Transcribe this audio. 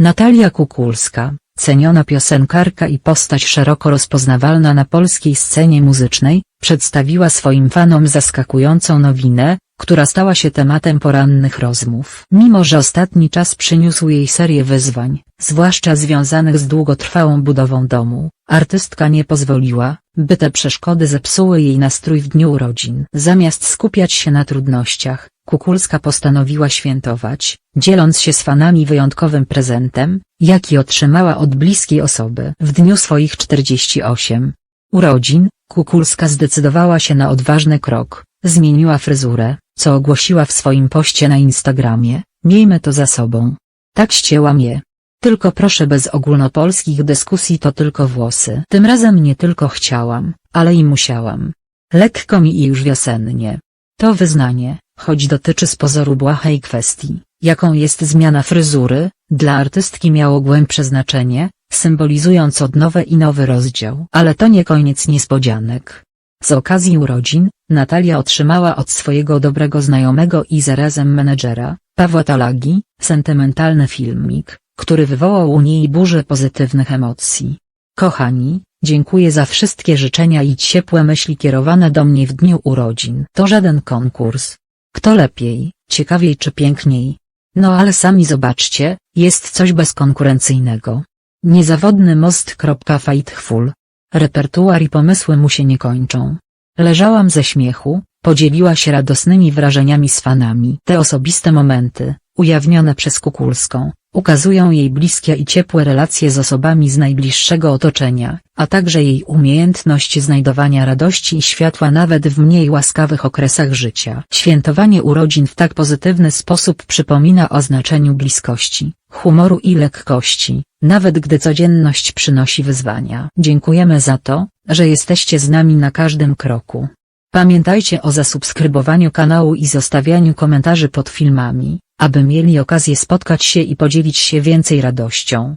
Natalia Kukulska, ceniona piosenkarka i postać szeroko rozpoznawalna na polskiej scenie muzycznej, przedstawiła swoim fanom zaskakującą nowinę, która stała się tematem porannych rozmów. Mimo że ostatni czas przyniósł jej serię wyzwań, zwłaszcza związanych z długotrwałą budową domu, artystka nie pozwoliła, by te przeszkody zepsuły jej nastrój w dniu urodzin. Zamiast skupiać się na trudnościach, Kukulska postanowiła świętować, dzieląc się z fanami wyjątkowym prezentem, jaki otrzymała od bliskiej osoby. W dniu swoich 48 urodzin, Kukulska zdecydowała się na odważny krok, zmieniła fryzurę, co ogłosiła w swoim poście na Instagramie, miejmy to za sobą. Tak ścięłam je. Tylko proszę bez ogólnopolskich dyskusji to tylko włosy. Tym razem nie tylko chciałam, ale i musiałam. Lekko mi i już wiosennie. To wyznanie, choć dotyczy z pozoru błahej kwestii, jaką jest zmiana fryzury, dla artystki miało głębsze znaczenie, symbolizując odnowę i nowy rozdział. Ale to nie koniec niespodzianek. Z okazji urodzin, Natalia otrzymała od swojego dobrego znajomego i zarazem menedżera, Pawła Talagi, sentymentalny filmik, który wywołał u niej burzę pozytywnych emocji. Kochani, dziękuję za wszystkie życzenia i ciepłe myśli kierowane do mnie w dniu urodzin. To żaden konkurs. Kto lepiej, ciekawiej czy piękniej? No ale sami zobaczcie, jest coś bezkonkurencyjnego. Niezawodny most. Fightful. Repertuar i pomysły mu się nie kończą. Leżałam ze śmiechu, podzieliła się radosnymi wrażeniami z fanami. Te osobiste momenty, ujawnione przez Kukulską, ukazują jej bliskie i ciepłe relacje z osobami z najbliższego otoczenia, a także jej umiejętność znajdowania radości i światła nawet w mniej łaskawych okresach życia. Świętowanie urodzin w tak pozytywny sposób przypomina o znaczeniu bliskości, humoru i lekkości, nawet gdy codzienność przynosi wyzwania. Dziękujemy za to, że jesteście z nami na każdym kroku. Pamiętajcie o zasubskrybowaniu kanału i zostawianiu komentarzy pod filmami, aby mieli okazję spotkać się i podzielić się więcej radością.